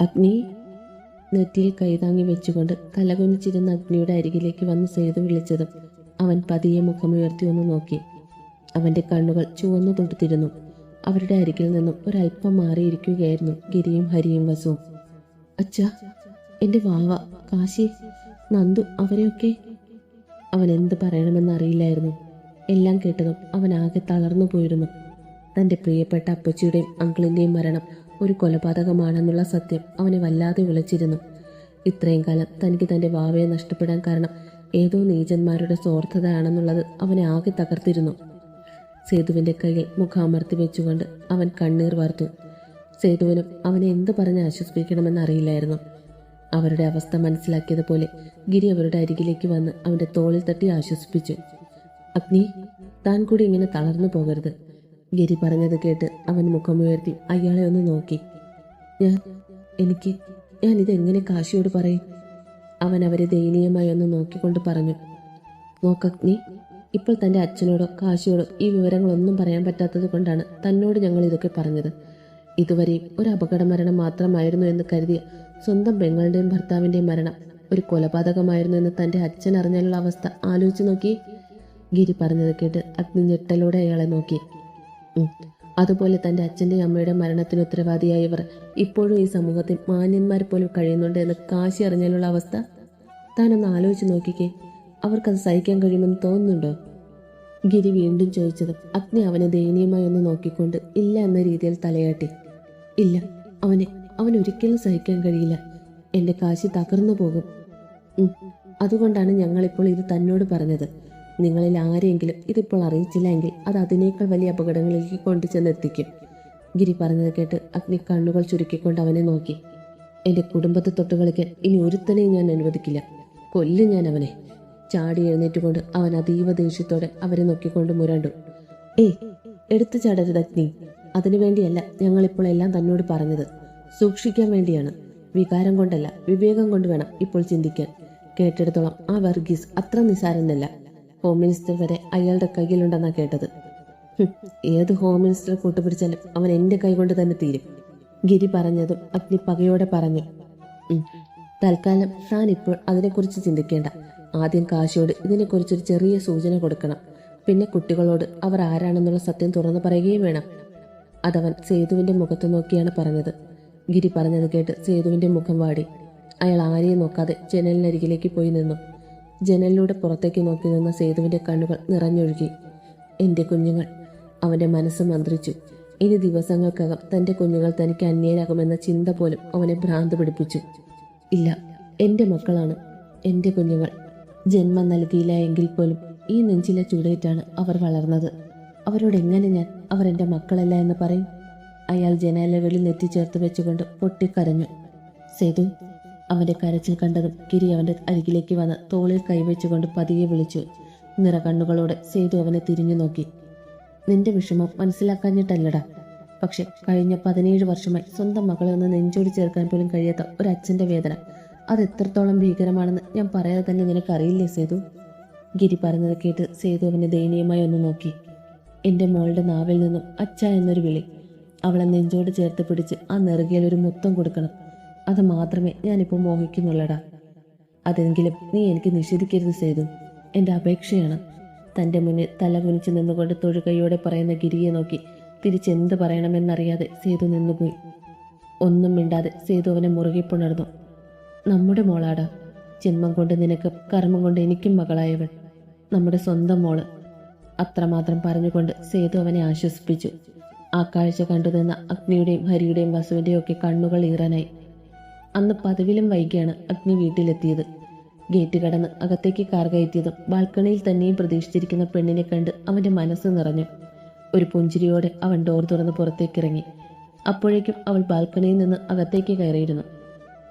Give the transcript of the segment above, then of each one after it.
അഗ്നി നെറ്റിയിൽ കൈതാങ്ങി വെച്ചുകൊണ്ട് തലകുനിച്ചിരുന്ന അഗ്നിയുടെ അരികിലേക്ക് വന്ന് സേതു വിളിച്ചതും അവൻ പതിയെ മുഖമുയർത്തി ഒന്ന് നോക്കി. അവന്റെ കണ്ണുകൾ ചുവന്നു തൊടുത്തിരുന്നു അവരുടെ അരികിൽ നിന്നും ഒരല്പം മാറിയിരിക്കുകയായിരുന്നു ഗിരിയും ഹരിയും വസുവും. അച്ഛ എന്റെ വാവ കാശി നന്ദു അവരെയൊക്കെ? അവൻ എന്ത് പറയണമെന്ന് അറിയില്ലായിരുന്നു. എല്ലാം കേട്ടതും അവൻ ആകെ തളർന്നു പോയിരുന്നു. തന്റെ പ്രിയപ്പെട്ട അപ്പച്ചിയുടെയും അങ്കിളിന്റെയും മരണം ഒരു കൊലപാതകമാണെന്നുള്ള സത്യം അവനെ വല്ലാതെ വിളിച്ചിരുന്നു. ഇത്രയും കാലം തനിക്ക് തന്റെ വാവയെ നഷ്ടപ്പെടാൻ കാരണം ഏതോ നീചന്മാരുടെ സ്വാർത്ഥതയാണെന്നുള്ളത് അവനെ ആകെ തകർത്തിരുന്നു. സേതുവിന്റെ കയ്യിൽ മുഖാമർത്തി വെച്ചുകൊണ്ട് അവൻ കണ്ണീർ വാർത്തു. സേതുവിനും അവനെ എന്ത് പറഞ്ഞ് ആശ്വസിപ്പിക്കണമെന്ന് അറിയില്ലായിരുന്നു. അവരുടെ അവസ്ഥ മനസ്സിലാക്കിയതുപോലെ ഗിരി അവരുടെ അരികിലേക്ക് വന്ന് അവന്റെ തോളിൽ തട്ടി ആശ്വസിപ്പിച്ചു. അഗ്നി താൻ കൂടി ഇങ്ങനെ തളർന്നു പോകരുത്. ഗിരി പറഞ്ഞത് കേട്ട് അവൻ മുഖമുയർത്തി അയാളെ ഒന്ന് നോക്കി. ഞാൻ എനിക്ക് ഞാൻ ഇതെങ്ങനെ കാശിയോട് പറയും? അവൻ അവരെ ദയനീയമായി ഒന്ന് നോക്കിക്കൊണ്ട് പറഞ്ഞു നോക്കഗ്നി ഇപ്പോൾ തന്റെ അച്ഛനോടോ കാശിയോടോ ഈ വിവരങ്ങളൊന്നും പറയാൻ പറ്റാത്തത് കൊണ്ടാണ് തന്നോട് ഞങ്ങൾ ഇതൊക്കെ പറഞ്ഞത്. ഇതുവരെയും ഒരു അപകട മരണം മാത്രമായിരുന്നു എന്ന് കരുതിയ സ്വന്തം പെങ്ങളുടെയും ഭർത്താവിന്റെയും മരണം ഒരു കൊലപാതകമായിരുന്നു എന്ന് തന്റെ അച്ഛൻ അറിഞ്ഞാലുള്ള അവസ്ഥ ആലോചിച്ച് നോക്കി. ഗിരി പറഞ്ഞത് കേട്ട് അഗ്നി ഞെട്ടലോടെ അയാളെ നോക്കി. അതുപോലെ തന്റെ അച്ഛന്റെയും അമ്മയുടെ മരണത്തിന് ഉത്തരവാദിയായവർ ഇപ്പോഴും ഈ സമൂഹത്തിൽ മാന്യന്മാർ പോലും കഴിയുന്നുണ്ട് എന്ന് കാശി അറിഞ്ഞാലുള്ള അവസ്ഥ? താനൊന്ന് ആലോചിച്ച് നോക്കിക്കേ. അവർക്കത് സഹിക്കാൻ കഴിയുമെന്ന് തോന്നുന്നുണ്ടോ? ഗിരി വീണ്ടും ചോദിച്ചത്. അഗ്നി അവനെ ദയനീയമായി ഒന്ന് നോക്കിക്കൊണ്ട് ഇല്ല എന്ന രീതിയിൽ തലയാട്ടി. ഇല്ല അവനെ അവൻ ഒരിക്കലും സഹിക്കാൻ കഴിയില്ല. എന്റെ കാശി തകർന്നു പോകും. അതുകൊണ്ടാണ് ഞങ്ങളിപ്പോൾ ഇത് തന്നോട് പറഞ്ഞത്. നിങ്ങളിൽ ആരെങ്കിലും ഇതിപ്പോൾ അറിയിച്ചില്ലെങ്കിൽ അത് അതിനേക്കാൾ വലിയ അപകടങ്ങളിലേക്ക് കൊണ്ടുചെന്നെത്തിക്കും. ഗിരി പറഞ്ഞത് കേട്ട് അഗ്നി കണ്ണുകൾ ചുരുക്കിക്കൊണ്ട് അവനെ നോക്കി. എന്റെ കുടുംബത്തെ തൊട്ട് കളിക്കാൻ ഇനി ഒരുത്തനെയും ഞാൻ അനുവദിക്കില്ല. കൊല്ലും ഞാൻ അവനെ. ചാടി എഴുന്നേറ്റുകൊണ്ട് അവൻ അതീവ ദേഷ്യത്തോടെ അവരെ നോക്കിക്കൊണ്ട് മുരണ്ടു. ഏയ് എടുത്തു ചാടരുത് അഗ്നി. അതിനുവേണ്ടിയല്ല ഞങ്ങളിപ്പോൾ എല്ലാം തന്നോട് പറഞ്ഞത്. സൂക്ഷിക്കാൻ വേണ്ടിയാണ്. വികാരം കൊണ്ടല്ല വിവേകം കൊണ്ട് വേണം ഇപ്പോൾ ചിന്തിക്കാൻ. കേട്ടിടത്തോളം ആ വർഗീസ് അത്ര നിസാരനല്ല. ഹോം മിനിസ്റ്റർ വരെ അയാളുടെ കയ്യിലുണ്ടെന്നാ കേട്ടത്. ഏത് ഹോം മിനിസ്റ്റർ കൂട്ടുപിടിച്ചാലും അവൻ എന്റെ കൈകൊണ്ട് തന്നെ തീരും. ഗിരി പറഞ്ഞതും അഗ്നി പകയോടെ പറഞ്ഞു. തൽക്കാലം താൻ ഇപ്പോൾ അതിനെക്കുറിച്ച് ചിന്തിക്കേണ്ട. ആദ്യം കാശിയോട് ഇതിനെക്കുറിച്ചൊരു ചെറിയ സൂചന കൊടുക്കണം. പിന്നെ കുട്ടികളോട് അവർ ആരാണെന്നുള്ള സത്യം തുറന്നു പറയുകയും വേണം. അതവൻ സേതുവിന്റെ മുഖത്ത് നോക്കിയാണ് പറഞ്ഞത്. ഗിരി പറഞ്ഞത് കേട്ട് സേതുവിന്റെ മുഖം വാടി. അയാൾ ആരെയും നോക്കാതെ ജനലിനരികിലേക്ക് പോയി നിന്നു. ജനലിലൂടെ പുറത്തേക്ക് നോക്കി നിന്ന സേതുവിന്റെ കണ്ണുകൾ നിറഞ്ഞൊഴുകി. എന്റെ കുഞ്ഞുങ്ങൾ അവന്റെ മനസ്സ് മന്ത്രിച്ചു. ഇനി ദിവസങ്ങൾക്കകം തന്റെ കുഞ്ഞുങ്ങൾ തനിക്ക് അന്യരാകുമെന്ന ചിന്ത പോലും അവനെ ഭ്രാന്ത് പിടിപ്പിച്ചു. ഇല്ല എന്റെ മക്കളാണ് എന്റെ കുഞ്ഞുങ്ങൾ. ജന്മം നൽകിയില്ല എങ്കിൽ പോലും ഈ നെഞ്ചിലെ ചൂടേറ്റാണ് അവർ വളർന്നത്. അവരോട് എങ്ങനെ ഞാൻ അവർ എന്റെ മക്കളല്ല എന്ന് പറയും? അയാൾ ജനാലകളിൽ എത്തിച്ചേർത്ത് വെച്ചുകൊണ്ട് പൊട്ടിക്കരഞ്ഞു. സേതു അവന്റെ കരച്ചിൽ കണ്ടതും ഗിരി അവന്റെ അരികിലേക്ക് വന്ന് തോളിൽ കൈവച്ചുകൊണ്ട് പതിയെ വിളിച്ചു. നിറ കണ്ണുകളോടെ സേതു അവനെ തിരിഞ്ഞു നോക്കി. നിന്റെ വിഷമം മനസ്സിലാക്കാഞ്ഞിട്ടല്ലടാ. പക്ഷെ കഴിഞ്ഞ പതിനേഴ് വർഷമായി സ്വന്തം മകളെ ഒന്ന് നെഞ്ചോട് ചേർക്കാൻ പോലും കഴിയാത്ത ഒരു അച്ഛന്റെ വേദന. അത് എത്രത്തോളം ഭീകരമാണെന്ന് ഞാൻ പറയാതെ തന്നെ നിനക്കറിയില്ലേ സേതു? ഗിരി പറഞ്ഞത് കേട്ട് സേതു അവനെ ദയനീയമായി ഒന്ന് നോക്കി. എന്റെ മോളുടെ നാവിൽ നിന്നും അച്ഛ എന്നൊരു വിളി. അവളെ നെഞ്ചോട് ചേർത്ത് പിടിച്ച് ആ നെറുകയിൽ ഒരു മുത്തം കൊടുക്കണം. അത് മാത്രമേ ഞാനിപ്പോൾ മോഹിക്കുന്നുള്ളടാ. അതെങ്കിലും നീ എനിക്ക് നിഷേധിക്കരുത് സേതു. എന്റെ അപേക്ഷയാണ്. തന്റെ മുന്നിൽ തല കുനിച്ച് നിന്നുകൊണ്ട് തൊഴുകയോടെ പറയുന്ന ഗിരിയെ നോക്കി തിരിച്ചെന്ത് പറയണമെന്നറിയാതെ സേതു നിന്നുപോയി. ഒന്നും മിണ്ടാതെ സേതു അവനെ മുറുകെ പുണർന്നു. നമ്മുടെ മോളാടാ. ജന്മം കൊണ്ട് നിനക്ക് കർമ്മം കൊണ്ട് എനിക്കും മകളായവൾ. നമ്മുടെ സ്വന്തം മോൾ. അത്രമാത്രം പറഞ്ഞുകൊണ്ട് സേതു അവനെ ആശ്വസിപ്പിച്ചു. ആ കാഴ്ച കണ്ടുനിന്ന അഗ്നിയുടെയും ഹരിയുടെയും വസുവിന്റെയും ഒക്കെ കണ്ണുകൾ ഈറാനായി. അന്ന് പതിവിലും വൈകിയാണ് അഗ്നി വീട്ടിലെത്തിയത്. ഗേറ്റ് കടന്ന് അകത്തേക്ക് കാർ കയറ്റിയതും ബാൽക്കണിയിൽ തന്നെയും പ്രതീക്ഷിച്ചിരിക്കുന്ന പെണ്ണിനെ കണ്ട് അവന്റെ മനസ്സ് നിറഞ്ഞു. ഒരു പുഞ്ചിരിയോടെ അവൻ ഡോർ തുറന്ന് പുറത്തേക്കിറങ്ങി. അപ്പോഴേക്കും അവൾ ബാൽക്കണിയിൽ നിന്ന് അകത്തേക്ക് കയറിയിരുന്നു.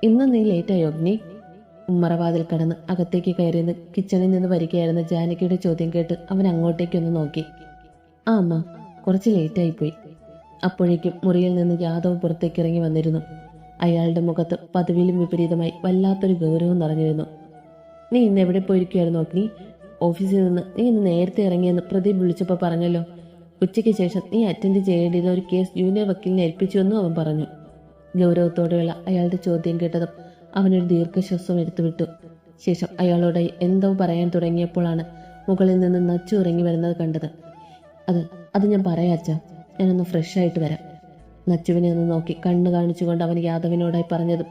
ഇന്ന് നീ ലേറ്റായോ അഗ്നി? ഉമ്മറവാതിൽ കടന്ന് അകത്തേക്ക് കയറിയെന്ന് കിച്ചണിൽ നിന്ന് വരികയായിരുന്ന ജാനകിയുടെ ചോദ്യം കേട്ട് അവൻ അങ്ങോട്ടേക്കൊന്ന് നോക്കി. ആ അമ്മ കുറച്ച് ലേറ്റായിപ്പോയി. അപ്പോഴേക്കും മുറിയിൽ നിന്ന് യാദവ് പുറത്തേക്ക് ഇറങ്ങി വന്നിരുന്നു. അയാളുടെ മുഖത്ത് പതിവിലും വിപരീതമായി വല്ലാത്തൊരു ഗൗരവം നിറഞ്ഞിരുന്നു. നീ ഇന്ന് എവിടെ പോയിരിക്കുകയായിരുന്നു അഗ്നി? ഓഫീസിൽ നിന്ന് നീ ഇന്ന് നേരത്തെ ഇറങ്ങിയെന്ന് പ്രദീപ് വിളിച്ചപ്പോൾ പറഞ്ഞല്ലോ. ഉച്ചയ്ക്ക് ശേഷം നീ അറ്റൻഡ് ചെയ്യേണ്ടിയിരുന്ന ഒരു കേസ് ജൂനിയർ വക്കീലിനെ ഏൽപ്പിച്ചുവെന്നും അവൻ പറഞ്ഞു. ഗൗരവത്തോടെയുള്ള അയാളുടെ ചോദ്യം കേട്ടതും അവനൊരു ദീർഘശ്വാസം എടുത്തുവിട്ടു. ശേഷം അയാളോട് എന്തോ പറയാൻ തുടങ്ങിയപ്പോഴാണ് മുകളിൽ നിന്ന് നച്ചു ഇറങ്ങി വരുന്നത് കണ്ടത്. അത് അത് ഞാൻ പറയാം അച്ഛ. ഞാനൊന്ന് ഫ്രഷ് ആയിട്ട് വരാം. നച്ചുവിനെ ഒന്ന് നോക്കി കണ്ണു കാണിച്ചുകൊണ്ട് അവൻ യാദവിനോടായി പറഞ്ഞതും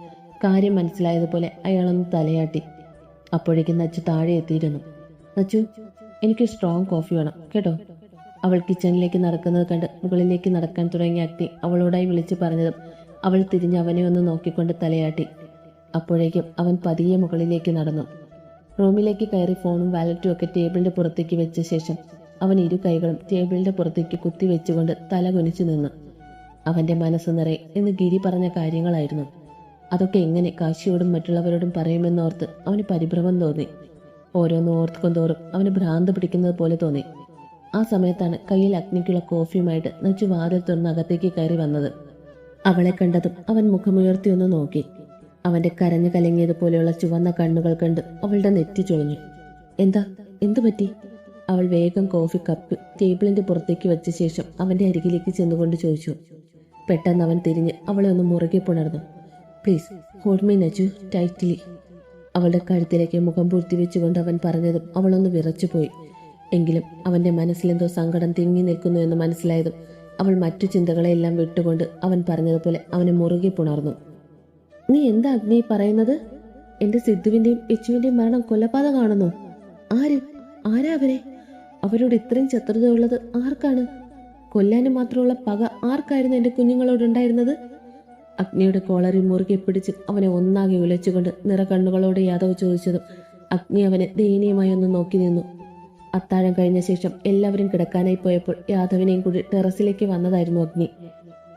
കാര്യം മനസ്സിലായതുപോലെ അയാളൊന്ന് തലയാട്ടി. അപ്പോഴേക്കും നച്ചു താഴെ എത്തിയിരുന്നു. നച്ചു എനിക്ക് സ്ട്രോങ് കോഫി വേണം കേട്ടോ? അവൾ കിച്ചണിലേക്ക് നടക്കുന്നത് കണ്ട് മുകളിലേക്ക് നടക്കാൻ തുടങ്ങിയ അഗ്നി അവളോടായി വിളിച്ചു പറഞ്ഞതും അവൾ തിരിഞ്ഞ് അവനെ ഒന്ന് നോക്കിക്കൊണ്ട് തലയാട്ടി. അപ്പോഴേക്കും അവൻ പതിയെ മുകളിലേക്ക് നടന്നു. റൂമിലേക്ക് കയറി ഫോണും വാലറ്റും ഒക്കെ ടേബിളിന്റെ പുറത്തേക്ക് വെച്ച ശേഷം അവൻ ഇരു കൈകളും ടേബിളിന്റെ പുറത്തേക്ക് കുത്തിവെച്ചുകൊണ്ട് തല കുനിച്ചു നിന്നു. അവന്റെ മനസ്സ് നിറയെ എന്ന് ഗിരി പറഞ്ഞ കാര്യങ്ങളായിരുന്നു. അതൊക്കെ എങ്ങനെ കാശിയോടും മറ്റുള്ളവരോടും പറയുമെന്നോർത്ത് അവന് പരിഭ്രമം തോന്നി. ഓരോന്ന് ഓർത്തുകൊണ്ടോറും അവന് ഭ്രാന്ത് പിടിക്കുന്നത് പോലെ തോന്നി. ആ സമയത്താണ് കയ്യിൽ അഗ്നിക്കുള്ള കോഫിയുമായിട്ട് നച്ചു വാതിൽ തുറന്ന് അകത്തേക്ക് കയറി വന്നത്. അവളെ കണ്ടതും അവൻ മുഖമുയർത്തി ഒന്ന് നോക്കി. അവന്റെ കരഞ്ഞു കലങ്ങിയതുപോലെയുള്ള ചുവന്ന കണ്ണുകൾ കണ്ട് അവളുടെ നെറ്റി ചൊളിഞ്ഞു. എന്താ? എന്തു പറ്റി? അവൾ വേഗം കോഫി കപ്പ് ടേബിളിന്റെ പുറത്തേക്ക് വെച്ച ശേഷം അവന്റെ അരികിലേക്ക് ചെന്നുകൊണ്ട് ചോദിച്ചു. പെട്ടെന്ന് അവൻ തിരിഞ്ഞ് അവളെ ഒന്ന് മുറുകെ പുണർന്നു. Please hold me Naju tightly അവളുടെ കഴുത്തിലേക്ക് മുഖം പൂഴ്ത്തി വെച്ചുകൊണ്ട് അവൻ പറഞ്ഞതും അവളൊന്ന് വിറച്ചുപോയി. എങ്കിലും അവന്റെ മനസ്സിലെന്തോ സങ്കടം തിങ്ങി നിൽക്കുന്നു എന്ന് മനസ്സിലായതും അവൾ മറ്റു ചിന്തകളെല്ലാം വിട്ടുകൊണ്ട് അവൻ പറഞ്ഞതുപോലെ അവനെ മുറുകെ പുണർന്നു. നീ എന്താ അഗ്നി പറയുന്നത്? എന്റെ സിദ്ധുവിന്റെയും യച്ചുവിന്റെയും മരണം കൊലപാതകമാണെന്നോ? ആര്? ആരാ അവരെ അവരോട് ഇത്രയും ശത്രുത ഉള്ളത് ആർക്കാണ്? കൊല്ലാനും മാത്രമുള്ള പക ആർക്കായിരുന്നു എന്റെ കുഞ്ഞുങ്ങളോടുണ്ടായിരുന്നത് അഗ്നിയുടെ കോളറിൽ മുറുകെ പിടിച്ച് അവനെ ഒന്നാകെ ഉലച്ചുകൊണ്ട് നിറകണ്ണുകളോടെ യാദവ് ചോദിച്ചതും അഗ്നി അവനെ ദയനീയമായി ഒന്ന് നോക്കി നിന്നു. അത്താഴം കഴിഞ്ഞ ശേഷം എല്ലാവരും കിടക്കാനായി പോയപ്പോൾ യാദവിനെയും കൂടി ടെറസിലേക്ക് വന്നതായിരുന്നു അഗ്നി.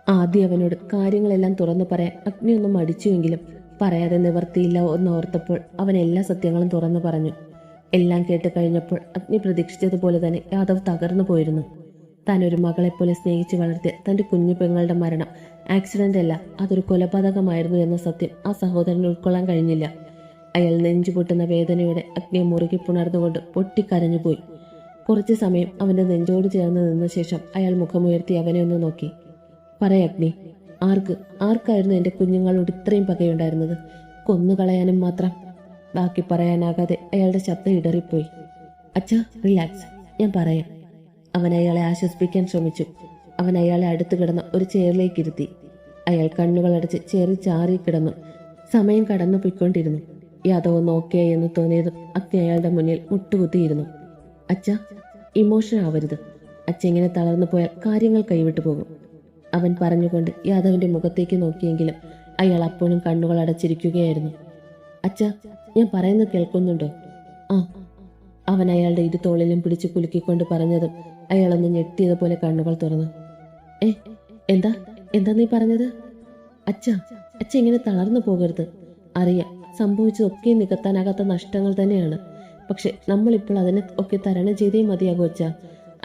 ആദ്യം അവനോട് കാര്യങ്ങളെല്ലാം തുറന്നു പറയാൻ അഗ്നി ഒന്നും മടിച്ചുവെങ്കിലും പറയാതെ നിവർത്തിയില്ല എന്ന് ഓർത്തപ്പോൾ അവൻ എല്ലാ സത്യങ്ങളും തുറന്നു പറഞ്ഞു. എല്ലാം കേട്ട് കഴിഞ്ഞപ്പോൾ അഗ്നി പ്രതീക്ഷിച്ചതുപോലെ തന്നെ യാദവ് തകർന്നു പോയിരുന്നു. താൻ ഒരു മകളെപ്പോലെ സ്നേഹിച്ചു വളർത്തിയ തന്റെ കുഞ്ഞു പെങ്ങളുടെ മരണം. ആക്സിഡന്റ് അല്ല അതൊരു കൊലപാതകമായിരുന്നു എന്ന സത്യം ആ സഹോദരന് ഉൾക്കൊള്ളാൻ കഴിഞ്ഞില്ല. അയാൾ നെഞ്ചുപൊട്ടുന്ന വേദനയോടെ അഗ്നിയെ മുറുകി പുണർന്നുകൊണ്ട് പൊട്ടിക്കരഞ്ഞുപോയി. കുറച്ചു സമയം അവന്റെ നെഞ്ചോട് ചേർന്ന് നിന്ന ശേഷം അയാൾ മുഖമുയർത്തി അവനെ ഒന്ന് നോക്കി. പറയ അഗ്നി ആർക്ക് ആർക്കായിരുന്നു എന്റെ കുഞ്ഞുങ്ങളോട് ഇത്രയും പകയുണ്ടായിരുന്നത്? കൊന്നുകളയാനും മാത്രം. ബാക്കി പറയാനാകാതെ അയാളുടെ ശബ്ദം ഇടറിപ്പോയി. അച്ഛ റിലാക്സ്. ഞാൻ പറയാം. അവൻ അയാളെ ആശ്വസിപ്പിക്കാൻ ശ്രമിച്ചു. അവൻ അയാളെ അടുത്ത് കിടന്ന ഒരു ചെയറിലേക്ക് ഇരുത്തി അയാൾ കണ്ണുകളടച്ച് ചേറി ചാറി കിടന്നു സമയം കടന്നു പോയിക്കൊണ്ടിരുന്നു യാദവ് നോക്കിയ എന്ന് തോന്നിയതും അഗ്നി അയാളുടെ മുന്നിൽ മുട്ടുകുത്തിയിരുന്നു. അച്ഛ ഇമോഷൻ ആവരുത്. അച്ഛ ഇങ്ങനെ തളർന്നു പോയാൽ കാര്യങ്ങൾ കൈവിട്ടു പോകും. അവൻ പറഞ്ഞുകൊണ്ട് യാദവിന്റെ മുഖത്തേക്ക് നോക്കിയെങ്കിലും അയാൾ അപ്പോഴും കണ്ണുകൾ അടച്ചിരിക്കുകയായിരുന്നു. അച്ഛ ഞാൻ പറയുന്നത് കേൾക്കുന്നുണ്ടോ? ആ. അവൻ അയാളുടെ ഇരു തോളിലും പിടിച്ചു കുലുക്കിക്കൊണ്ട് പറഞ്ഞതും അയാളൊന്ന് ഞെട്ടിയതുപോലെ കണ്ണുകൾ തുറന്നു. ഏ എന്താ? എന്താ നീ പറഞ്ഞത്? അച്ഛ അച്ഛ ഇങ്ങനെ തളർന്നു പോകരുത്. അറിയാം സംഭവിച്ചതൊക്കെ നികത്താനാകാത്ത നഷ്ടങ്ങൾ തന്നെയാണ്. പക്ഷെ നമ്മളിപ്പോൾ അതിനെ ഒക്കെ തരണം ചെയ്തേ മതിയാകും അച്ഛ.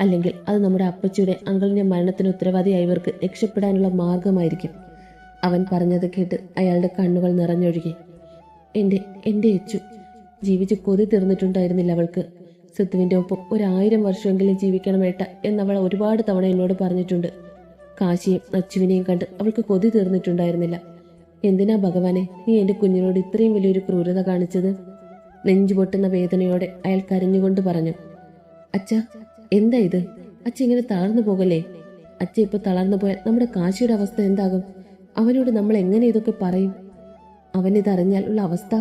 അല്ലെങ്കിൽ അത് നമ്മുടെ അപ്പച്ചിയുടെ അങ്കിളിന്റെ മരണത്തിന് ഉത്തരവാദിയായവർക്ക് രക്ഷപ്പെടാനുള്ള മാർഗമായിരിക്കും. അവൻ പറഞ്ഞത് കേട്ട് അയാളുടെ കണ്ണുകൾ നിറഞ്ഞൊഴുകി. എന്റെ എന്റെ അച്ചു ജീവിച്ച് കൊതി തീർന്നിട്ടുണ്ടായിരുന്നില്ല അവൾക്ക്. സിദ്ധുവിന്റെ ഒപ്പം ഒരായിരം വർഷമെങ്കിലും ജീവിക്കണം ഏട്ട എന്നവൾ ഒരുപാട് തവണ എന്നോട് പറഞ്ഞിട്ടുണ്ട്. കാശിയും നച്ചുവിനെയും കണ്ട് അവൾക്ക് കൊതി തീർന്നിട്ടുണ്ടായിരുന്നില്ല. എന്തിനാ ഭഗവാനെ നീ എന്റെ കുഞ്ഞിനോട് ഇത്രയും വലിയൊരു ക്രൂരത കാണിച്ചത്? നെഞ്ചു പൊട്ടുന്ന വേദനയോടെ അയാൾ കരഞ്ഞുകൊണ്ട് പറഞ്ഞു. അച്ഛ എന്താ ഇത്? അച്ഛ ഇങ്ങനെ തളർന്നു പോകല്ലേ? അച്ഛ ഇപ്പൊ തളർന്നു പോയാൽ നമ്മുടെ കാശിയുടെ അവസ്ഥ എന്താകും? അവനോട് നമ്മൾ എങ്ങനെ ഇതൊക്കെ പറയും? അവനിതറിഞ്ഞാൽ ഉള്ള അവസ്ഥ?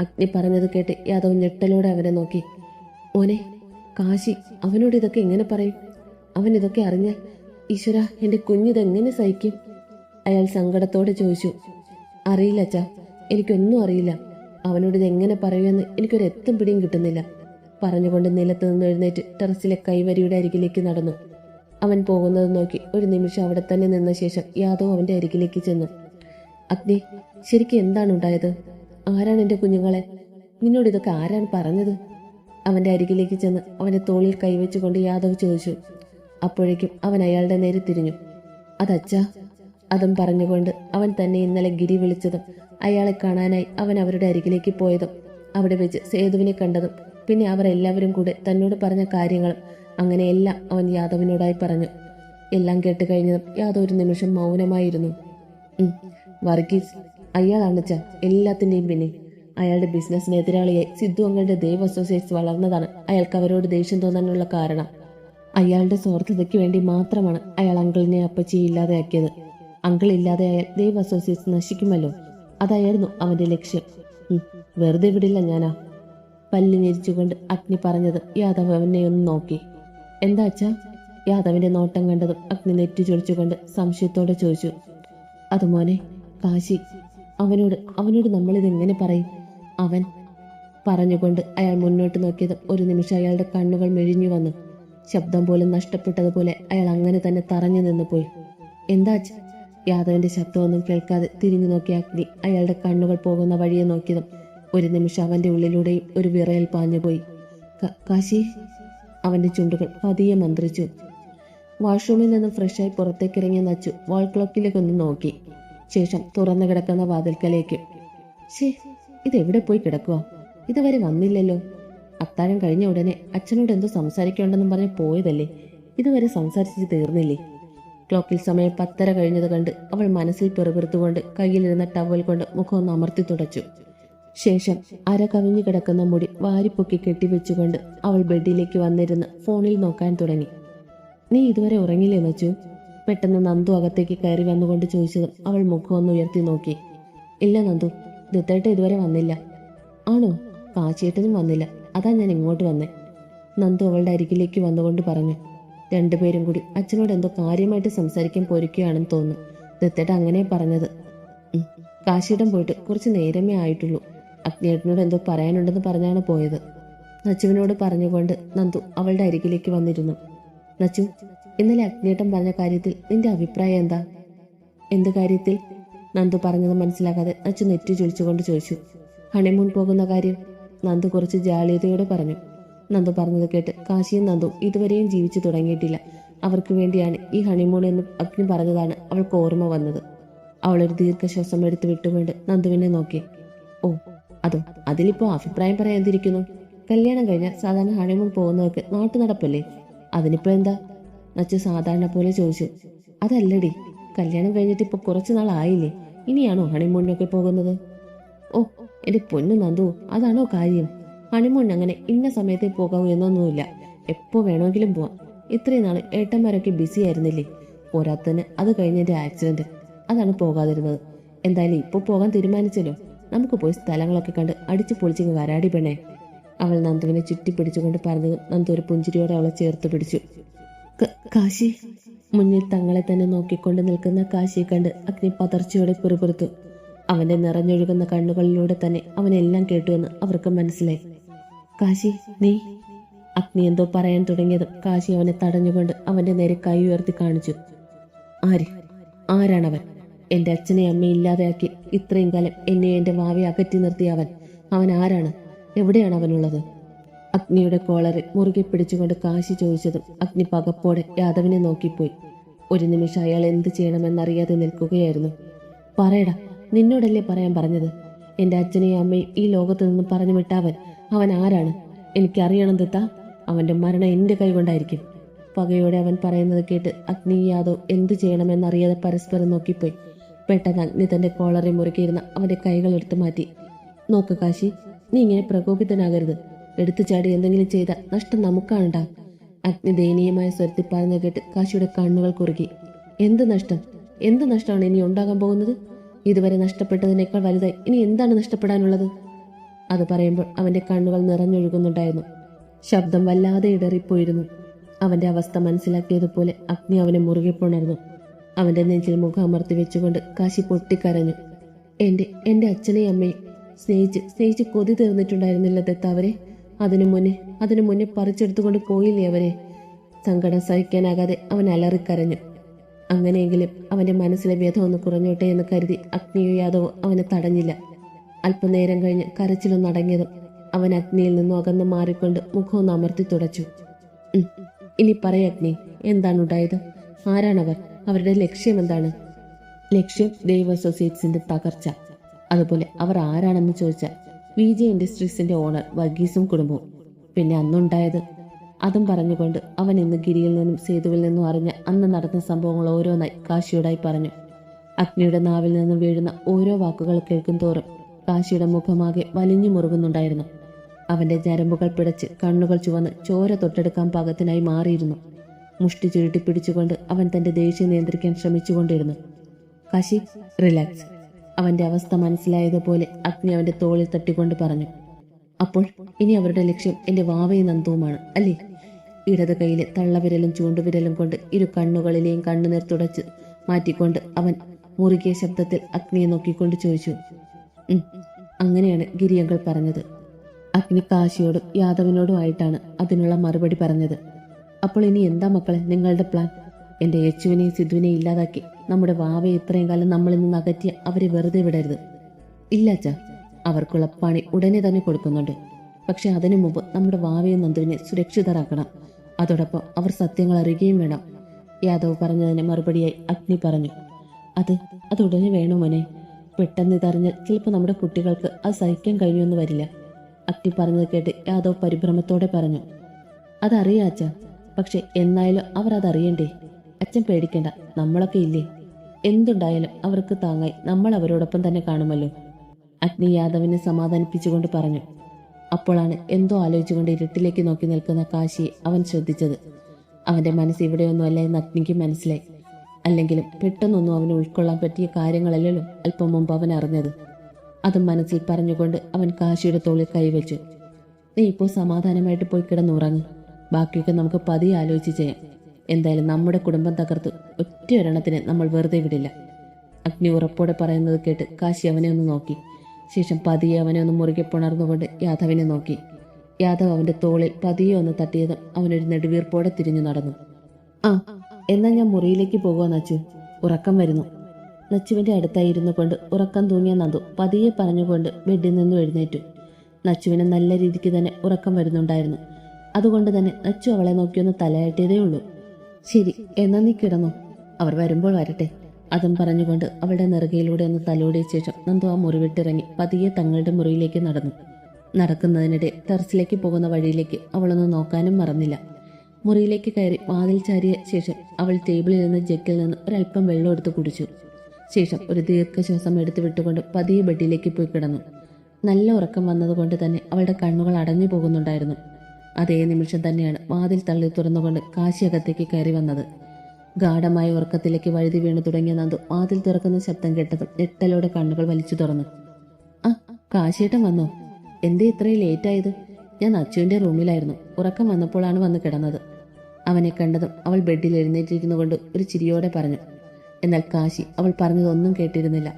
അഗ്നി പറഞ്ഞത് കേട്ട് യാദവ് ഞെട്ടലോടെ അവനെ നോക്കി. ഓനെ കാശി അവനോട് ഇതൊക്കെ എങ്ങനെ പറയും. അവൻ ഇതൊക്കെ അറിഞ്ഞാൽ ഈശ്വര എന്റെ കുഞ്ഞിതെങ്ങനെ സഹിക്കും? അയാൾ സങ്കടത്തോടെ ചോദിച്ചു അറിയില്ല അച്ഛാ എനിക്കൊന്നും അറിയില്ല. അവനോട് ഇത് എങ്ങനെ പറയുമെന്ന് എനിക്കൊരു എത്തും പിടിയും കിട്ടുന്നില്ല. പറഞ്ഞുകൊണ്ട് നിലത്ത് നിന്ന് എഴുന്നേറ്റ് ടെറസിലെ കൈവരിയുടെ അരികിലേക്ക് നടന്നു. അവൻ പോകുന്നത് നോക്കി ഒരു നിമിഷം അവിടെ തന്നെ നിന്ന ശേഷം യാദവ് അവന്റെ അരികിലേക്ക് ചെന്നു. അഗ്നി ശരിക്കും എന്താണ് ഉണ്ടായത്? ആരാണ് എന്റെ കുഞ്ഞുങ്ങളെ? നിന്നോട് ഇതൊക്കെ ആരാണ് പറഞ്ഞത്? അവന്റെ അരികിലേക്ക് ചെന്ന് അവന്റെ തോളിൽ കൈവച്ചുകൊണ്ട് യാദവ് ചോദിച്ചു. അപ്പോഴേക്കും അവൻ അയാളുടെ നേരെ തിരിഞ്ഞു. അതച്ഛാ അതും പറഞ്ഞുകൊണ്ട് അവൻ തന്നെ ഇന്നലെ ഗിരി വിളിച്ചതും അയാളെ കാണാനായി അവൻ അവരുടെ അരികിലേക്ക് പോയതും അവിടെ വെച്ച് സേതുവിനെ കണ്ടതും പിന്നെ അവർ എല്ലാവരും കൂടെ തന്നോട് പറഞ്ഞ കാര്യങ്ങളും അങ്ങനെയെല്ലാം അവൻ യാദവിനോടായി പറഞ്ഞു. എല്ലാം കേട്ട് കഴിഞ്ഞതും യാദവ് ഒരു നിമിഷം മൗനമായിരുന്നു. "ഉം, വർഗീസ് അയാളാണ് ച എല്ലാത്തിന്റെയും പിന്നെ അയാളുടെ ബിസിനസ്സിന് എതിരാളിയായി സിദ്ധു അങ്ങളുടെ ദേവ് അസോസിയേറ്റ്സ് വളർന്നതാണ്. അയാൾക്ക് അവരോട് ദേഷ്യം തോന്നാനുള്ള കാരണം. അയാളുടെ സ്വാർത്ഥതയ്ക്ക് വേണ്ടി മാത്രമാണ് അയാൾ അങ്കിളിനെ അപ്പച്ചിയെ ഇല്ലാതെയാക്കിയത്. അങ്കിൾ ഇല്ലാതെയായാൽ ദേവ് അസോസിയേറ്റ്സ് നശിക്കുമല്ലോ. അതായിരുന്നു അവന്റെ ലക്ഷ്യം. വെറുതെ വിടില്ല ഞാനാ. പല്ല് ഞെരിച്ചുകൊണ്ട് അഗ്നി പറഞ്ഞത് യാദവ് അവനെ ഒന്ന് നോക്കി. എന്താ അച്ഛാ? യാദവിന്റെ നോട്ടം കണ്ടതും അഗ്നി നെറ്റി ചൊളിച്ചുകൊണ്ട് സംശയത്തോടെ ചോദിച്ചു. അത് മോനെ കാശി അവനോട് അവനോട് നമ്മളിത് എങ്ങനെ പറയും? അവൻ പറഞ്ഞുകൊണ്ട് അയാൾ മുന്നോട്ട് നോക്കിയത് ഒരു നിമിഷം അയാളുടെ കണ്ണുകൾ മെഴിഞ്ഞു വന്നു. ശബ്ദം പോലും നഷ്ടപ്പെട്ടതുപോലെ അയാൾ അങ്ങനെ തന്നെ തറഞ്ഞു നിന്നുപോയി എന്താ യാദവിന്റെ ശബ്ദമൊന്നും കേൾക്കാതെ തിരിഞ്ഞു നോക്കിയ അഗ്നി അയാളുടെ കണ്ണുകൾ പോകുന്ന വഴിയെ നോക്കിയതും ഒരു നിമിഷം അവന്റെ ഉള്ളിലൂടെയും ഒരു വിറയൽ പാഞ്ഞുപോയി കാശി? അവന്റെ ചുണ്ടുകൾ പതിയെ മന്ത്രിച്ചു. വാഷ്റൂമിൽ നിന്നും ഫ്രഷായി പുറത്തേക്കിറങ്ങിയ നച്ചു വാൾ ക്ലോക്കിലേക്കൊന്ന് നോക്കി. ശേഷം തുറന്നു കിടക്കുന്ന വാതിൽക്കലേക്ക്. ശേ ഇതെവിടെ പോയി കിടക്കുക ഇതുവരെ വന്നില്ലല്ലോ. അത്താഴം കഴിഞ്ഞ ഉടനെ അച്ഛനോട് എന്തോ സംസാരിക്കേണ്ടെന്നും പറഞ്ഞ് പോയതല്ലേ? ഇതുവരെ സംസാരിച്ച് തീർന്നില്ലേ? ക്ലോക്കിൽ സമയം പത്തര കഴിഞ്ഞത് കണ്ട് അവൾ മനസ്സിൽ പിറുപിറുത്തുകൊണ്ട് കയ്യിലിരുന്ന ടവൽ കൊണ്ട് മുഖം ഒന്ന് അമർത്തി തുടച്ചു. ശേഷം അര കവിഞ്ഞു കിടക്കുന്ന മുടി വാരിപ്പൊക്കി കെട്ടിവെച്ചുകൊണ്ട് അവൾ ബെഡിലേക്ക് വന്നിരുന്ന് ഫോണിൽ നോക്കാൻ തുടങ്ങി. നീ ഇതുവരെ ഉറങ്ങില്ലേ മച്ചു? പെട്ടെന്ന് നന്ദു അകത്തേക്ക് കയറി വന്നുകൊണ്ട് ചോദിച്ചതും അവൾ മുഖം ഒന്ന് ഉയർത്തി നോക്കി. ഇല്ല നന്ദു ദത്തേട്ട ഇതുവരെ വന്നില്ല. ആണോ? കാശിയേട്ടനും വന്നില്ല. അതാ ഞാൻ ഇങ്ങോട്ട് വന്നേ. നന്ദു അവളുടെ അരികിലേക്ക് വന്നുകൊണ്ട് പറഞ്ഞു. രണ്ടുപേരും കൂടി അച്ഛനോട് എന്തോ കാര്യമായിട്ട് സംസാരിക്കാൻ പോരിക്കുകയാണെന്ന് തോന്നുന്നു. ദത്തേട്ട അങ്ങനെ പറഞ്ഞത്. കാശിയേട്ടൻ കാശിയിടം പോയിട്ട് കുറച്ച് നേരമേ ആയിട്ടുള്ളൂ. അഗ്നിയേട്ടനോട് എന്തോ പറയാനുണ്ടെന്ന് പറഞ്ഞാണ് പോയത്. നച്ചുവിനോട് പറഞ്ഞുകൊണ്ട് നന്ദു അവളുടെ അരികിലേക്ക് വന്നിരുന്നു. നച്ചു ഇന്നലെ അഗ്നിയേട്ടൻ പറഞ്ഞ കാര്യത്തിൽ നിന്റെ അഭിപ്രായം എന്താ? എന്ത് കാര്യത്തിൽ? നന്ദു പറഞ്ഞത് മനസ്സിലാക്കാതെ നച്ചു നെറ്റി ചൊളിച്ചുകൊണ്ട് ചോദിച്ചു. ഹണിമൂൺ പോകുന്ന കാര്യം നന്ദു കുറച്ച് ജാള്യതയോടെ പറഞ്ഞു. നന്ദു പറഞ്ഞത് കേട്ട് കാശിയും നന്ദു ഇതുവരെയും ജീവിച്ചു തുടങ്ങിയിട്ടില്ല. അവർക്ക് വേണ്ടിയാണ് ഈ ഹണിമൂൺ എന്ന് അഗ്നി പറഞ്ഞതാണ് അവൾക്ക് ഓർമ്മ വന്നത്. അവളൊരു ദീർഘശ്വാസം എടുത്ത് വിട്ടുകൊണ്ട് നന്ദുവിനെ നോക്കി. ഓ അതോ അതിലിപ്പോ അഭിപ്രായം പറയാൻ എന്തിരിക്കുന്നു? കല്യാണം കഴിഞ്ഞാൽ സാധാരണ ഹണിമൂൺ പോകുന്നവർക്ക് നാട്ടു നടപ്പല്ലേ? അതിനിപ്പോ എന്താ? നച്ചു സാധാരണ പോലെ ചോദിച്ചു. അതല്ലടി കല്യാണം കഴിഞ്ഞിട്ട് ഇപ്പൊ കുറച്ചു നാൾ ആയില്ലേ ഇനിയാണോ ഹണിമൂണിനൊക്കെ പോകുന്നത്? ഓ എന്റെ പൊന്നു നന്ദു അതാണോ കാര്യം? ഹണിമൂൺ അങ്ങനെ ഇന്ന സമയത്തേ പോകാവൂ എന്നൊന്നുമില്ല. എപ്പോ വേണമെങ്കിലും പോവാം. ഇത്രയും നാൾ ഏട്ടന്മാരൊക്കെ ബിസി ആയിരുന്നില്ലേ? പോരാത്തതിന് അത് കഴിഞ്ഞതിന്റെ ആക്സിഡന്റ് അതാണ് പോകാതിരുന്നത്. എന്തായാലും ഇപ്പൊ പോകാൻ തീരുമാനിച്ചല്ലോ. നമുക്ക് പോയി സ്ഥലങ്ങളൊക്കെ കണ്ട് അടിച്ചു പൊളിച്ചിങ്ങ് വരാടി പെണ്ണേ. അവൾ നന്ദുവിനെ ചുറ്റിപ്പിടിച്ചുകൊണ്ട് പറഞ്ഞത് നന്ദു ഒരു പുഞ്ചിരിയോടെ അവളെ ചേർത്ത് പിടിച്ചു. കാശി മുന്നിൽ തങ്ങളെ തന്നെ നോക്കിക്കൊണ്ട് നിൽക്കുന്ന കാശിയെ കണ്ട് അഗ്നി പതർച്ചയോടെ പിറുപിറുത്തു അവന്റെ നിറഞ്ഞൊഴുകുന്ന കണ്ണുകളിലൂടെ തന്നെ അവനെല്ലാം കേട്ടുവെന്ന് അവർക്ക് മനസ്സിലായി. കാശി നീ? അഗ്നി എന്തോ പറയാൻ തുടങ്ങിയതും കാശി അവനെ തടഞ്ഞുകൊണ്ട് അവന്റെ നേരെ കൈ ഉയർത്തി കാണിച്ചു. ആര്? ആരാണവൻ? എന്റെ അച്ഛനെ അമ്മയെ ഇല്ലാതെയാക്കി ഇത്രയും കാലം എന്നെ എന്റെ വാവയെ അകറ്റി നിർത്തിയ അവൻ. അവൻ ആരാണ്? എവിടെയാണ് അവനുള്ളത്? അഗ്നിയുടെ കോളറിൽ മുറുകെ പിടിച്ചുകൊണ്ട് കാശി ചോദിച്ചതും അഗ്നി പകപ്പോടെ യാദവിനെ നോക്കിപ്പോയി. ഒരു നിമിഷം അയാൾ എന്ത് ചെയ്യണമെന്നറിയാതെ നിൽക്കുകയായിരുന്നു. പറയടാ നിന്നോടല്ലേ പറയാൻ പറഞ്ഞത്? എന്റെ അച്ഛനെയും അമ്മയും ഈ ലോകത്ത് നിന്ന് പറഞ്ഞു വിട്ടാവൻ അവൻ ആരാണ്? എനിക്കറിയണം ദത്ത അവന്റെ മരണം എന്റെ കൈകൊണ്ടായിരിക്കും. പകയോടെ അവൻ പറയുന്നത് കേട്ട് അഗ്നി യാദവ് എന്തു ചെയ്യണമെന്നറിയാതെ പരസ്പരം നോക്കിപ്പോയി. പെട്ടെന്ന് അഗ്നി തന്റെ കോളറെ മുറുകിയിരുന്ന അവന്റെ കൈകൾ എടുത്തു മാറ്റി. നോക്ക് കാശി നീ ഇങ്ങനെ പ്രകോപിതനാകരുത്. എടുത്തു ചാടി എന്തെങ്കിലും ചെയ്ത നഷ്ടം നമുക്കാണുണ്ടാവും അഗ്നി ദയനീയമായ സ്വരത്തിൽ പറഞ്ഞു കേട്ട് കാശിയുടെ കണ്ണുകൾ കുറുകി. എന്ത് നഷ്ടം? എന്ത് നഷ്ടമാണ് ഇനി ഉണ്ടാകാൻ പോകുന്നത്? ഇതുവരെ നഷ്ടപ്പെട്ടതിനേക്കാൾ വലുതായി ഇനി എന്താണ് നഷ്ടപ്പെടാനുള്ളത്? അത് പറയുമ്പോൾ അവന്റെ കണ്ണുകൾ നിറഞ്ഞൊഴുകുന്നുണ്ടായിരുന്നു. ശബ്ദം വല്ലാതെ ഇടറിപ്പോയിരുന്നു. അവന്റെ അവസ്ഥ മനസ്സിലാക്കിയതുപോലെ അഗ്നി അവനെ മുറുകെ പുണർന്നു അവന്റെ നെഞ്ചിൽ മുഖം അമർത്തി വെച്ചുകൊണ്ട് കാശി പൊട്ടിക്കരഞ്ഞു. എന്റെ എന്റെ അച്ഛനെയും അമ്മയും സ്നേഹിച്ച് സ്നേഹിച്ച് കൊതി തീർന്നിട്ടുണ്ടായിരുന്നില്ല ദത്ത അവരെ അതിനു മുന്നേ അതിനു മുന്നേ പറിച്ചെടുത്തുകൊണ്ട് പോയില്ലേ അവനെ? സങ്കടം സഹിക്കാനാകാതെ അവൻ അലറിക്കരഞ്ഞു. അങ്ങനെയെങ്കിലും അവന്റെ മനസ്സിലെ ഭേദം ഒന്ന് കുറഞ്ഞോട്ടെ എന്ന് കരുതി അഗ്നിയോ യാദവോ അവനെ തടഞ്ഞില്ല. അല്പനേരം കഴിഞ്ഞ് കരച്ചിലൊന്ന് അടങ്ങിയതും അവൻ അഗ്നിയിൽ നിന്നും അകന്ന് മാറിക്കൊണ്ട് മുഖം ഒന്ന് അമർത്തി തുടച്ചു. ഇനി പറയ അഗ്നി എന്താണ് ഉണ്ടായത് ആരാണവർ? അവരുടെ ലക്ഷ്യം എന്താണ്? ലക്ഷ്യം ദൈവ അസോസിയേറ്റ്സിന്റെ തകർച്ച. അതുപോലെ അവർ ആരാണെന്ന് ചോദിച്ചാൽ വി ജെ ഇൻഡസ്ട്രീസിന്റെ ഓണർ വർഗീസും കുടുംബവും. പിന്നെ അന്നുണ്ടായത് അതും പറഞ്ഞുകൊണ്ട് അവൻ ഇന്ന് ഗിരിയിൽ നിന്നും സേതുവിൽ നിന്നും അറിഞ്ഞ അന്ന് നടന്ന സംഭവങ്ങൾ ഓരോന്നായി കാശിയോടായി പറഞ്ഞു. അഗ്നിയുടെ നാവിൽ നിന്നും വീഴുന്ന ഓരോ വാക്കുകൾ കേൾക്കും തോറും കാശിയുടെ മുഖമാകെ വലിഞ്ഞു മുറുകുന്നുണ്ടായിരുന്നു. അവന്റെ ഞരമ്പുകൾ പിടച്ച് കണ്ണുകൾ ചുവന്ന് ചോര തൊട്ടെടുക്കാൻ പാകത്തിനായി മാറിയിരുന്നു. മുഷ്ടി ചുരുട്ടി പിടിച്ചുകൊണ്ട് അവൻ തന്റെ ദേഷ്യം നിയന്ത്രിക്കാൻ ശ്രമിച്ചുകൊണ്ടിരുന്നു. കാശി റിലാക്സ്. അവന്റെ അവസ്ഥ മനസ്സിലായതുപോലെ അഗ്നി അവന്റെ തോളിൽ തട്ടിക്കൊണ്ട് പറഞ്ഞു അപ്പോൾ ഇനി അവരുടെ ലക്ഷ്യം എന്റെ വാവയും നന്ദവുമാണ് അല്ലേ? ഇടത് കൈയിലെ തള്ളവിരലും ചൂണ്ടുവിരലും കൊണ്ട് ഇരു കണ്ണുകളിലെയും കണ്ണുനീർ തുടച്ച് മാറ്റിക്കൊണ്ട് അവൻ മുറുകിയ ശബ്ദത്തിൽ അഗ്നിയെ നോക്കിക്കൊണ്ട് ചോദിച്ചു "ഉം, അങ്ങനെയാണ് ഗിരിയങ്കൾ പറഞ്ഞത്. അഗ്നി കാശിയോടും യാദവിനോടും ആയിട്ടാണ് അതിനുള്ള മറുപടി പറഞ്ഞത്. അപ്പോൾ ഇനി എന്താ മക്കളെ നിങ്ങളുടെ പ്ലാൻ? എന്റെ യച്ചുവിനെയും സിദ്ധുവിനെയും ഇല്ലാതാക്കി നമ്മുടെ വാവയെ ഇത്രയും കാലം നമ്മളിൽ നിന്ന് അകറ്റി അവരെ വെറുതെ വിടരുത്. ഇല്ല അച്ഛ അവർക്കുള്ള പണി ഉടനെ തന്നെ കൊടുക്കുന്നുണ്ട്. പക്ഷെ അതിനു മുമ്പ് നമ്മുടെ വാവയും നന്ദുവിനെ സുരക്ഷിതരാക്കണം. അതോടൊപ്പം അവർ സത്യങ്ങൾ അറിയുകയും വേണം. യാദവ് പറഞ്ഞതിന് മറുപടിയായി അഗ്നി പറഞ്ഞു. അത് അത് ഉടനെ വേണോ മോനെ? പെട്ടെന്ന് ഇതറിഞ്ഞാൽ ചിലപ്പോൾ നമ്മുടെ കുട്ടികൾക്ക് അത് സഹിക്കാൻ കഴിയുമെന്ന് വരില്ല. അഗ്നി പറഞ്ഞത് കേട്ട് യാദവ് പരിഭ്രമത്തോടെ പറഞ്ഞു. അതറിയാം അച്ഛ പക്ഷെ എന്നായാലും അവർ അതറിയണ്ടേ അച്ഛൻ പേടിക്കണ്ട നമ്മളൊക്കെ ഇല്ലേ? എന്തുണ്ടായാലും അവർക്ക് താങ്ങായി. നമ്മൾ അവരോടൊപ്പം തന്നെ കാണുമല്ലോ. അഗ്നി യാദവിനെ സമാധാനിപ്പിച്ചുകൊണ്ട് പറഞ്ഞു. അപ്പോഴാണ് എന്തോ ആലോചിച്ചുകൊണ്ട് ഇരുട്ടിലേക്ക് നോക്കി നിൽക്കുന്ന കാശിയെ അവൻ ശ്രദ്ധിച്ചത്. അവന്റെ മനസ്സ് ഇവിടെയൊന്നുമല്ല എന്ന് അഗ്നിക്ക് മനസ്സിലായി. അല്ലെങ്കിലും പെട്ടെന്നൊന്നും അവന് ഉൾക്കൊള്ളാൻ പറ്റിയ കാര്യങ്ങളല്ലല്ലോ അല്പം മുമ്പ് അവൻ അറിഞ്ഞത്. അതും മനസ്സിൽ പറഞ്ഞുകൊണ്ട് അവൻ കാശിയുടെ തോളിൽ കൈവച്ചു. നീ ഇപ്പോൾ സമാധാനമായിട്ട് പോയി കിടന്നുറങ്ങ്. ബാക്കിയൊക്കെ നമുക്ക് പതിയെ ആലോചിച്ച് ചെയ്യാം. എന്തായാലും നമ്മുടെ കുടുംബം തകർത്ത് ഒറ്റ ഒരെണ്ണത്തിന് നമ്മൾ വെറുതെ വിടില്ല. അഗ്നി ഉറപ്പോടെ പറയുന്നത് കേട്ട് കാശി അവനെ ഒന്ന് നോക്കി. ശേഷം പതിയെ അവനെ ഒന്ന് മുറുകെ പുണർന്നുകൊണ്ട് യാദവിനെ നോക്കി. യാദവ് അവന്റെ തോളിൽ പതിയെ ഒന്ന് തട്ടിയതും അവനൊരു നെടുവീർപ്പോടെ തിരിഞ്ഞു നടന്നു. ആ എന്നാൽ ഞാൻ മുറിയിലേക്ക് പോകുക നച്ചു. ഉറക്കം വരുന്നു. നച്ചുവിന്റെ അടുത്തായി ഇരുന്നു കൊണ്ട് ഉറക്കം തൂങ്ങിയ നന്ദു പതിയെ പറഞ്ഞുകൊണ്ട് ബെഡിൽ നിന്നും എഴുന്നേറ്റു. നച്ചുവിന് നല്ല രീതിക്ക് തന്നെ ഉറക്കം വരുന്നുണ്ടായിരുന്നു. അതുകൊണ്ട് തന്നെ നച്ചു അവളെ നോക്കിയൊന്ന് തലയാട്ടിയതേ ഉള്ളൂ. ശരി എന്നാ നീ കിടന്നു. അവർ വരുമ്പോൾ വരട്ടെ. അതും പറഞ്ഞുകൊണ്ട് അവളുടെ നെറുകയിലൂടെ ഒന്ന് തലോടിയ ശേഷം നന്ദു ആ മുറിവിട്ടിറങ്ങി പതിയെ തങ്ങളുടെ മുറിയിലേക്ക് നടന്നു. നടക്കുന്നതിനിടെ ടെറസിലേക്ക് പോകുന്ന വഴിയിലേക്ക് അവളൊന്ന് നോക്കാനും മറന്നില്ല. മുറിയിലേക്ക് കയറി വാതിൽ ചാരിയ ശേഷം അവൾ ടേബിളിൽ നിന്ന് ജക്കിൽ നിന്ന് ഒരല്പം വെള്ളം എടുത്ത് കുടിച്ചു. ശേഷം ഒരു ദീർഘശ്വാസം എടുത്തു വിട്ടുകൊണ്ട് പതിയെ ബെഡിലേക്ക് പോയി കിടന്നു. നല്ല ഉറക്കം വന്നതുകൊണ്ട് തന്നെ അവളുടെ കണ്ണുകൾ അടഞ്ഞു പോകുന്നുണ്ടായിരുന്നു. അതേ നിമിഷം തന്നെയാണ് വാതിൽ തള്ളി തുറന്നുകൊണ്ട് കാശിയകത്തേക്ക് കയറി വന്നത്. ഗാഠമായ ഉറക്കത്തിലേക്ക് വഴുതി വീണു തുടങ്ങിയ നന്ദു വാതിൽ തുറക്കുന്ന ശബ്ദം കേട്ടതും ഞെട്ടലോടെ കണ്ണുകൾ വലിച്ചു തുറന്നു. ആ കാശിയേട്ടൻ വന്നോ? എന്തേ ഇത്രയും ലേറ്റായത് ഞാൻ അച്ചുവിന്റെ റൂമിലായിരുന്നു. ഉറക്കം വന്നപ്പോഴാണ് വന്ന് കിടന്നത്. അവനെ കണ്ടതും അവൾ ബെഡിൽ എഴുന്നേറ്റിരുന്നു കൊണ്ട് ഒരു ചിരിയോടെ പറഞ്ഞു. എന്നാൽ കാശി അവൾ പറഞ്ഞതൊന്നും കേട്ടിരുന്നില്ല.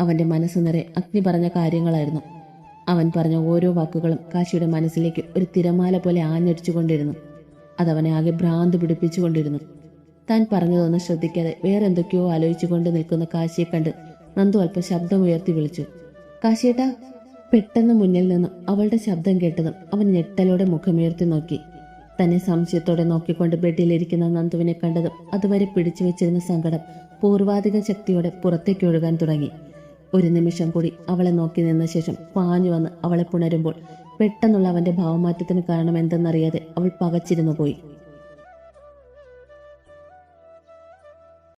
അവന്റെ മനസ്സ് നിറയെ അഗ്നി പറഞ്ഞ കാര്യങ്ങളായിരുന്നു. അവൻ പറഞ്ഞ ഓരോ വാക്കുകളും കാശിയുടെ മനസ്സിലേക്ക് ഒരു തിരമാല പോലെ ആഞ്ഞടിച്ചുകൊണ്ടിരുന്നു. അതവനെ ആകെ ഭ്രാന്ത് പിടിപ്പിച്ചുകൊണ്ടിരുന്നു. താൻ പറഞ്ഞതൊന്നും ശ്രദ്ധിക്കാതെ വേറെന്തൊക്കെയോ ആലോചിച്ചുകൊണ്ട് നിൽക്കുന്ന കാശിയെ കണ്ട് നന്ദു അല്പം ശബ്ദമുയർത്തി വിളിച്ചു. കാശിയേട്ടാ പെട്ടെന്ന് മുന്നിൽ നിന്നും അവളുടെ ശബ്ദം കേട്ടതും അവൻ ഞെട്ടലോടെ മുഖമുയർത്തി നോക്കി. തന്നെ സംശയത്തോടെ നോക്കിക്കൊണ്ട് ബെഡിലിരിക്കുന്ന നന്ദുവിനെ കണ്ടതും അതുവരെ പിടിച്ചു വെച്ചിരുന്ന സങ്കടം പൂർവാധിക ശക്തിയോടെ പുറത്തേക്ക് ഒഴുകാൻ തുടങ്ങി. ഒരു നിമിഷം കൂടി അവളെ നോക്കി നിന്ന ശേഷം പാഞ്ഞു വന്ന് അവളെ പുണരുമ്പോൾ പെട്ടെന്നുള്ള അവന്റെ ഭാവമാറ്റത്തിന് കാരണം എന്തെന്നറിയാതെ അവൾ പകച്ചിരുന്നു പോയി.